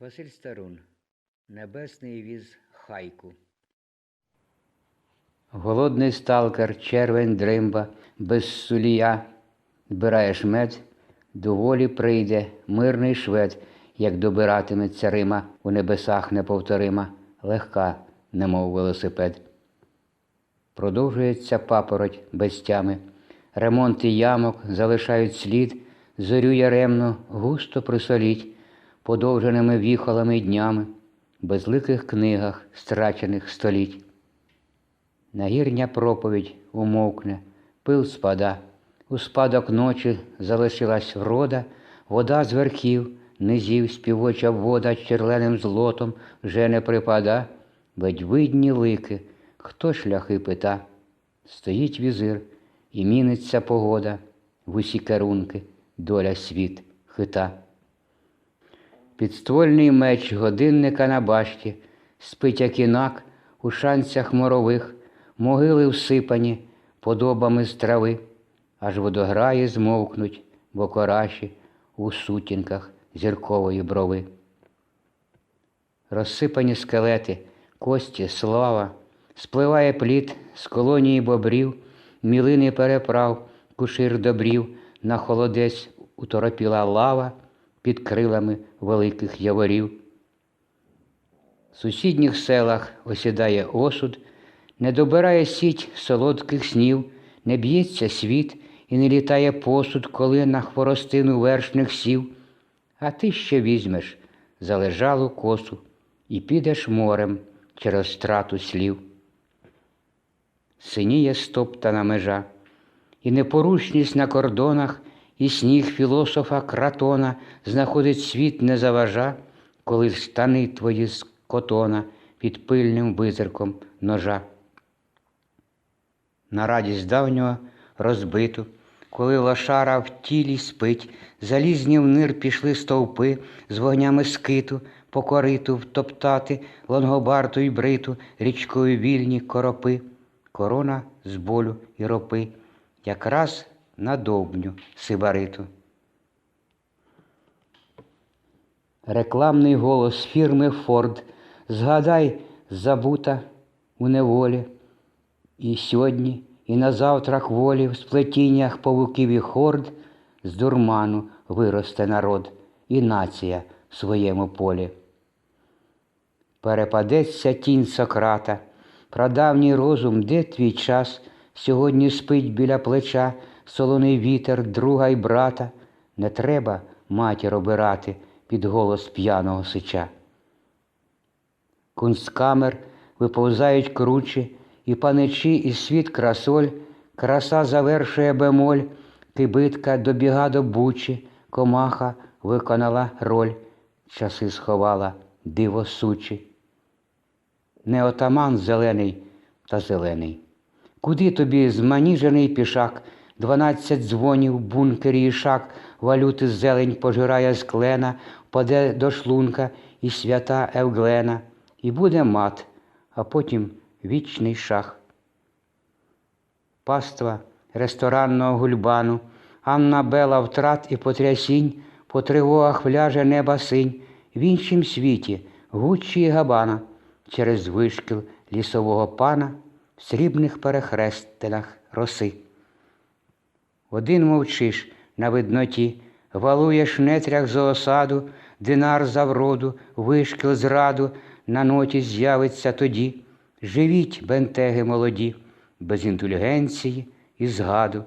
Василь Старун. Небесний віз хайку. Голодний сталкер, червень дримба, без сулія, збираєш мед, доволі прийде мирний швед, як добиратиметься Рима у небесах неповторима, легка, немов велосипед. Продовжується папороть без тями. Ремонти ямок залишають слід, зорю яремну густо присоліть, подовженими віхолами й днями, безликих книгах страчених століть. Нагірня проповідь умовкне, пил спада, у спадок ночі залишилась врода, вода з верхів, низів співоча вода черленим злотом вже не припада, ведь видні лики, хто шляхи пита. Стоїть візир, і міниться погода, в усі керунки доля світ хита. Підствольний меч годинника на башті, спить як інак у шанцях морових, могили всипані подобами з трави, аж водограї змовкнуть, бо кораші у сутінках зіркової брови. Розсипані скелети, кості, слава, спливає плід з колонії бобрів, мілини переправ, кушир добрів, на холодець уторопіла лава під крилами великих яворів. В сусідніх селах осідає осуд, не добирає сіть солодких снів, не б'ється світ і не літає посуд, коли на хворостину вершних сів. А ти ще візьмеш залежалу косу і підеш морем через страту слів. Синіє стоптана межа, і непорушність на кордонах, і сніг філософа кратона знаходить світ не заважа, коли штани твої з котона під пильним визирком ножа. На радість давнього розбиту, коли лошара в тілі спить, залізні в нир пішли стовпи з вогнями скиту, по кориту втоптати лонгобарту й бриту, річкою вільні коропи, корона з болю і ропи, якраз на довбню сибариту. Рекламний голос фірми Форд. Згадай, забута у неволі. І сьогодні, і на завтрак волі в сплетіннях павуків і хорд з дурману виросте народ і нація в своєму полі. Перепадеться тінь Сократа, прадавній розум, де твій час, сьогодні спить біля плеча солоний вітер, друга й брата. Не треба матір обирати під голос п'яного сича. Кунсткамер виповзають кручі, і паничі, і світ красоль, краса завершує бемоль, кибитка добіга до бучі, комаха виконала роль, часи сховала диво сучі. Не отаман зелений та зелений. Куди тобі зманіжений пішак, дванадцять дзвонів, бункері і шак, валюти зелень пожирає з клена, паде до шлунка і свята Евглена, і буде мат, а потім вічний шах. Паства ресторанного гульбану, Анна Бела втрат і потрясінь, по тривогах вляже неба синь, в іншім світі Гуччі Габана, через вишкіл лісового пана в срібних перехрестинах роси. Один мовчиш на видноті, валуєш нетрях зоосаду, динар за вроду, вишкіл зраду, на ноті з'явиться тоді. Живіть, бентеги молоді, без інтелігенції і згаду.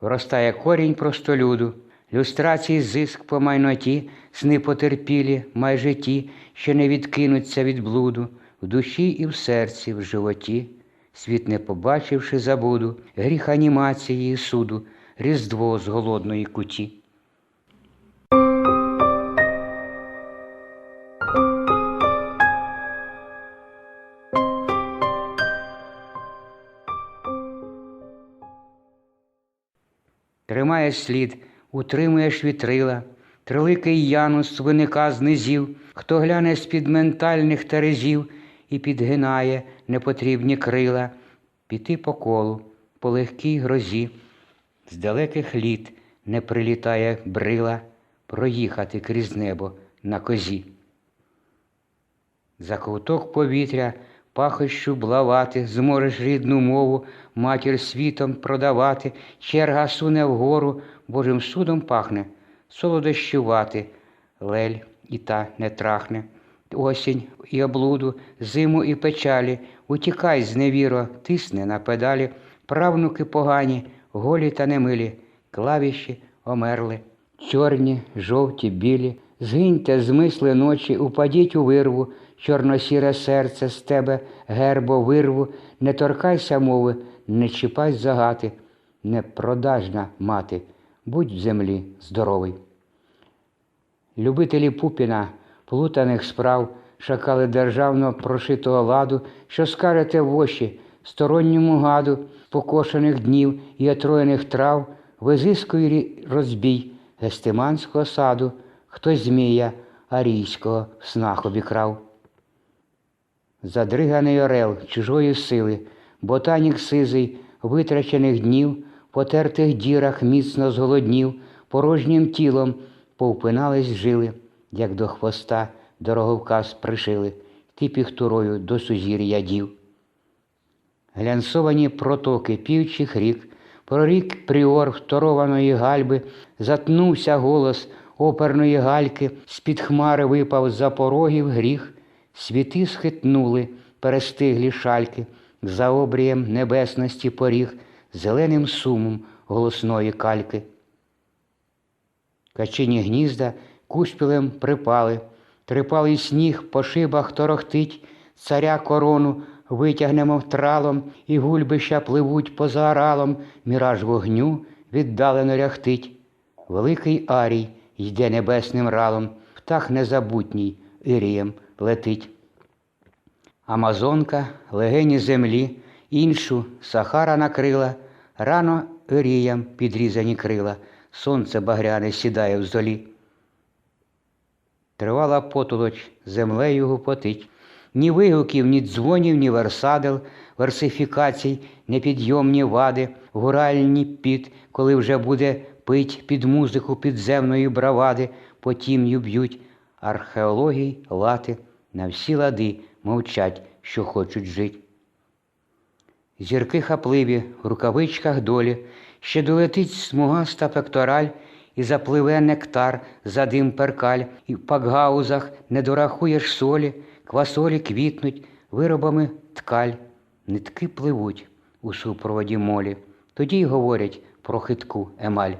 Вростає корінь простолюду, люстрації зиск по майноті, сни потерпілі, майже ті, що не відкинуться від блуду, в душі і в серці, в животі, світ не побачивши забуду, гріх анімації і суду, різдво з голодної куті. Тримаєш слід, утримуєш вітрила, триликий Янус виника з низів, хто гляне з-під ментальних терезів і підгинає непотрібні крила, піти по колу, по легкій грозі, з далеких літ не прилітає брила, проїхати крізь небо на козі. За ковток повітря пахощу блавати, зможеш рідну мову, матір світом продавати, черга суне вгору, Божим судом пахне, солодощувати, лель і та не трахне. Осінь і облуду, зиму і печалі, утікай з невіро, тисне на педалі, правнуки погані, голі та немилі, клавіші омерли, чорні, жовті, білі, згиньте з мисли ночі, упадіть у вирву, чорносіре серце з тебе, гербо вирву, не торкайся мови, не чіпай загати, не продажна мати, будь в землі здоровий. Любителі Пупіна, плутаних справ, шакали державно прошитого ладу, що скарите в очі сторонньому гаду, покошених днів і отруєних трав, визискує розбій гестиманського саду, хто змія арійського в снах обікрав. Задриганий орел чужої сили, ботанік сизий, витрачених днів, потертих дірах міцно зголоднів, порожнім тілом повпинались жили, як до хвоста дороговказ пришили, ти піхтурою до сузір'я дів. Глянцовані протоки півчих рік, прорік пріор второваної гальби, затнувся голос оперної гальки, з-під хмари випав за порогів гріх, світи схитнули перестиглі шальки, за обрієм небесності поріг, зеленим сумом голосної кальки. Качині гнізда кушпілем припали, трипалий сніг по шибах торохтить, царя корону витягнемо втралом, і гульбища пливуть поза оралом, міраж вогню віддалено ряхтить. Великий арій йде небесним ралом, птах незабутній ірієм летить. Амазонка, легені землі, іншу Сахара накрила, рано іріям підрізані крила, сонце багряне сідає в золі. Тривала потолоч, землею гупотить, ні вигуків, ні дзвонів, ні версадел, версифікацій, непідйомні вади, гуральні під, коли вже буде пить під музику підземної бравади, потім'ю б'ють археологій лати, на всі лади мовчать, що хочуть жить. Зірки хапливі в рукавичках долі, ще долетить смугаста пектораль, і запливе нектар за дим перкаль, і в пакгаузах не дорахуєш солі, квасолі квітнуть виробами ткаль, нитки пливуть у супроводі молі, тоді й говорять про хитку емаль.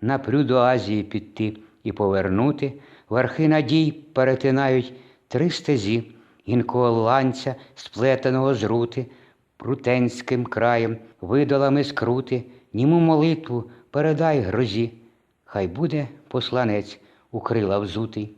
Напрю до Азії піти і повернути, верхи надій перетинають три стезі, інкого ланця, сплетеного з рути, прутенським краєм, видолами скрути, німу молитву передай грозі, хай буде посланець у крила взутий.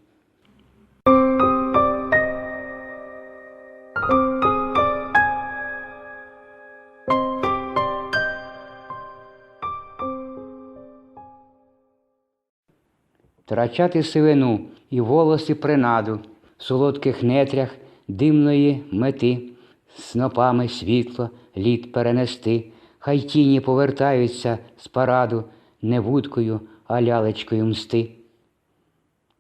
Трачати сивину і волоси принаду, в солодких нетрях димної мети, снопами світло літ перенести, хай тіні повертаються з параду, не вудкою, а лялечкою мсти.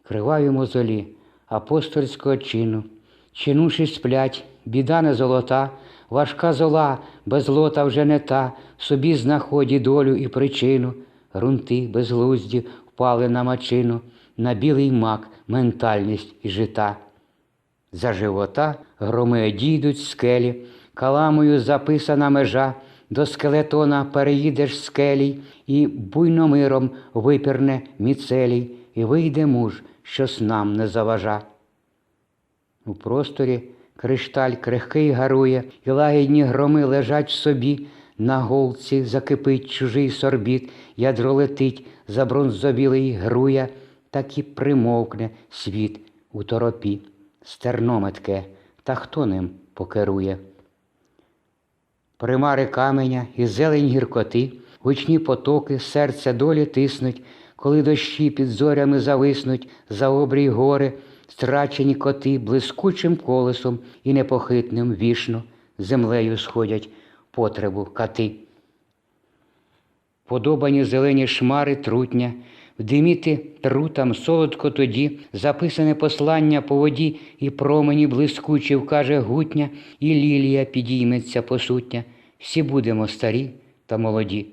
Криваю мозолі апостольського чину, чинуші сплять, біда не золота, важка зола, без лота вже не та, собі знаході долю і причину, грунти безглузді впали на мачину, на білий мак ментальність і жита. За живота громи одійдуть скелі, каламою записана межа, до скелетона переїдеш скелій, і буйномиром випірне міцелій, і вийде муж, що снам не заважа. У просторі кришталь крихкий гарує, і лагідні громи лежать собі, на голці закипить чужий сорбіт, ядро летить, за бронзобілий груя, так і примовкне світ у торопі. Стерно метке, та хто ним покерує? Примари каменя і зелень гіркоти, гучні потоки, серце долі тиснуть, коли дощі під зорями зависнуть, за обрій гори, страчені коти блискучим колесом і непохитним вішно землею сходять потребу кати. Подобані зелені шмари трутня, вдиміти трутам солодко тоді, записане послання по воді, і промені блискучі вкаже гутня, і лілія підійметься посутня. Всі будемо старі та молоді.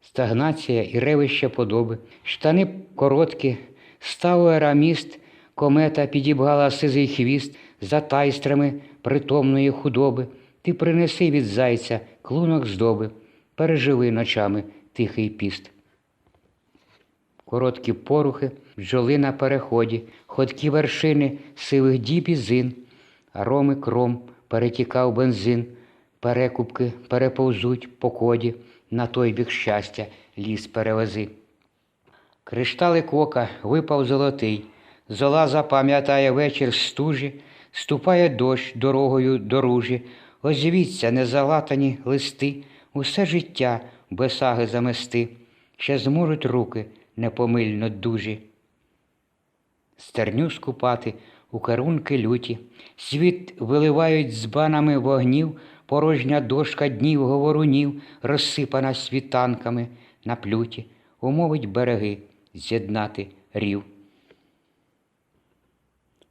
Стагнація і ревище подоби, штани короткі, став араміст, комета підібгала сизий хвіст за тайстрами притомної худоби. Ти принеси від зайця клунок здоби, переживи ночами тихий піст. Короткі порухи, бджоли на переході, ходкі вершини сивих діб і зин, ароми кром перетікав бензин, перекупки переповзуть по коді, на той бік щастя ліс перевези. Кришталик ока випав золотий, зола запам'ятає вечір стужі, ступає дощ дорогою доружі, озвіться незалатані листи, усе життя без саги замести, ще зможуть руки непомильно дужі. Стерню скупати у керунки люті, світ виливають з банами вогнів, порожня дошка днів говорунів, розсипана світанками на плюті, умовить береги з'єднати рів.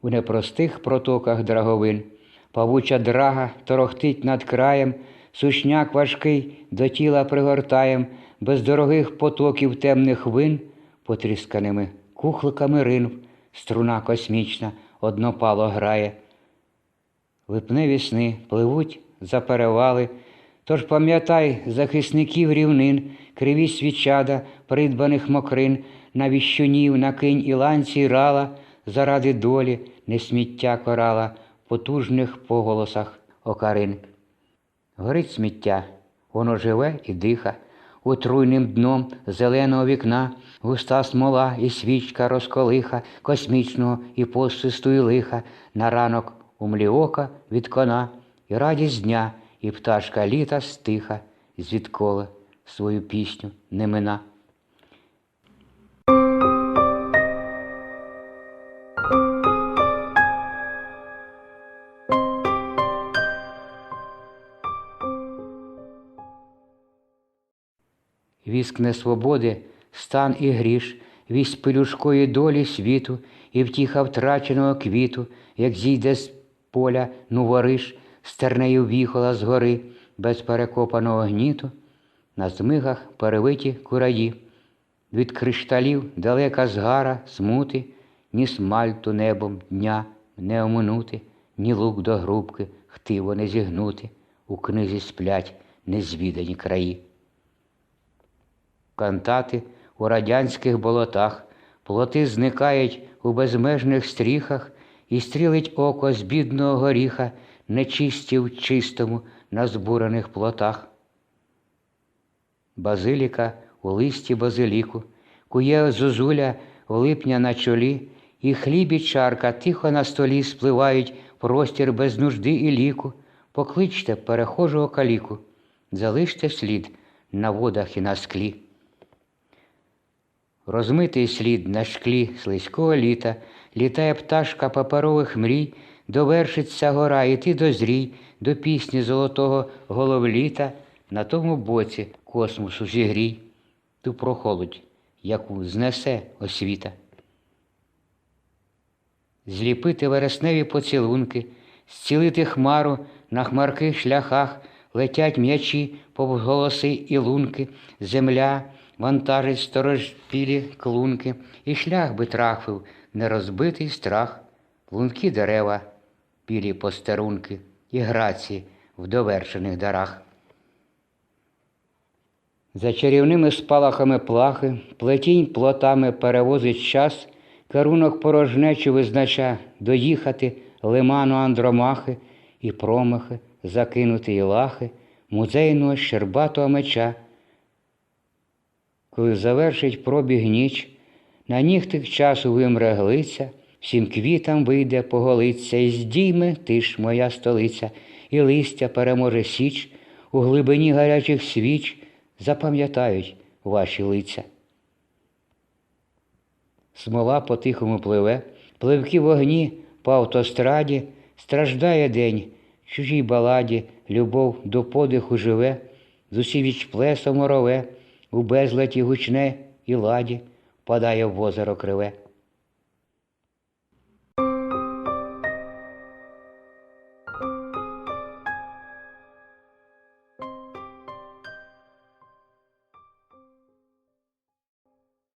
У непростих протоках драговин, павуча драга торохтить над краєм, сушняк важкий до тіла пригортаєм, без дорогих потоків темних вин, потрісканими кухликами ринв, струна космічна однопало грає. Липневі сни пливуть за перевали, тож пам'ятай захисників рівнин, криві свічада, придбаних мокрин, на віщунів, на кинь і ланці рала, заради долі не сміття корала, потужних поголосах окарин. Горить сміття, воно живе і диха, отруйним дном зеленого вікна, густа смола і свічка розколиха, космічного і посвисту і лиха, на ранок умлі ока від кона, і радість дня, і пташка літа стиха, звідколи свою пісню не мина. Віск несвободи, стан і гріш, вісь пелюшкої долі світу, і втіха втраченого квіту, як зійде з поля нувориш, стернею віхола з гори, без перекопаного гніту, на змигах перевиті кураї, від кришталів далека згара, смути, ні смальту небом дня не оминути, ні лук до грубки, хтиво не зігнути, у книзі сплять незвідані краї. Кантати у радянських болотах, плоти зникають у безмежних стріхах, і стрілить око з бідного горіха, нечисті в чистому на збурених плотах. Базиліка у листі базиліку, кує зозуля в липня на чолі, і хліб і чарка тихо на столі спливають простір без нужди і ліку. Покличте перехожого каліку, залиште слід на водах і на склі. Розмитий слід на шклі слизького літа, літає пташка паперових мрій, довершиться гора, і ти дозрій до пісні золотого головліта, на тому боці космосу зігрій, ту прохолодь, яку знесе освіта. Зліпити вересневі поцілунки, зцілити хмару на хмарких шляхах, летять м'ячі повз голоси і лунки, земля вантажить сторожпілі клунки, і шлях би трафив нерозбитий страх, лунки дерева, білі постерунки і граці в довершених дарах. За чарівними спалахами плахи, плетінь плотами перевозить час, керунок порожнечу визнача доїхати лиману Андромахи і промахи, закинути і лахи, музейного щербатого меча коли завершить пробіг ніч, на нігтих часу вимре глиця, всім квітам вийде поголиться, і здійме ти ж моя столиця, і листя переможе січ, у глибині гарячих свіч запам'ятають ваші лиця. Смола по-тихому пливе, пливки вогні по автостраді, страждає день, чужій баладі, любов до подиху живе, з усі віч плесом орове у безлеті гучне і ладі впадає в озеро криве.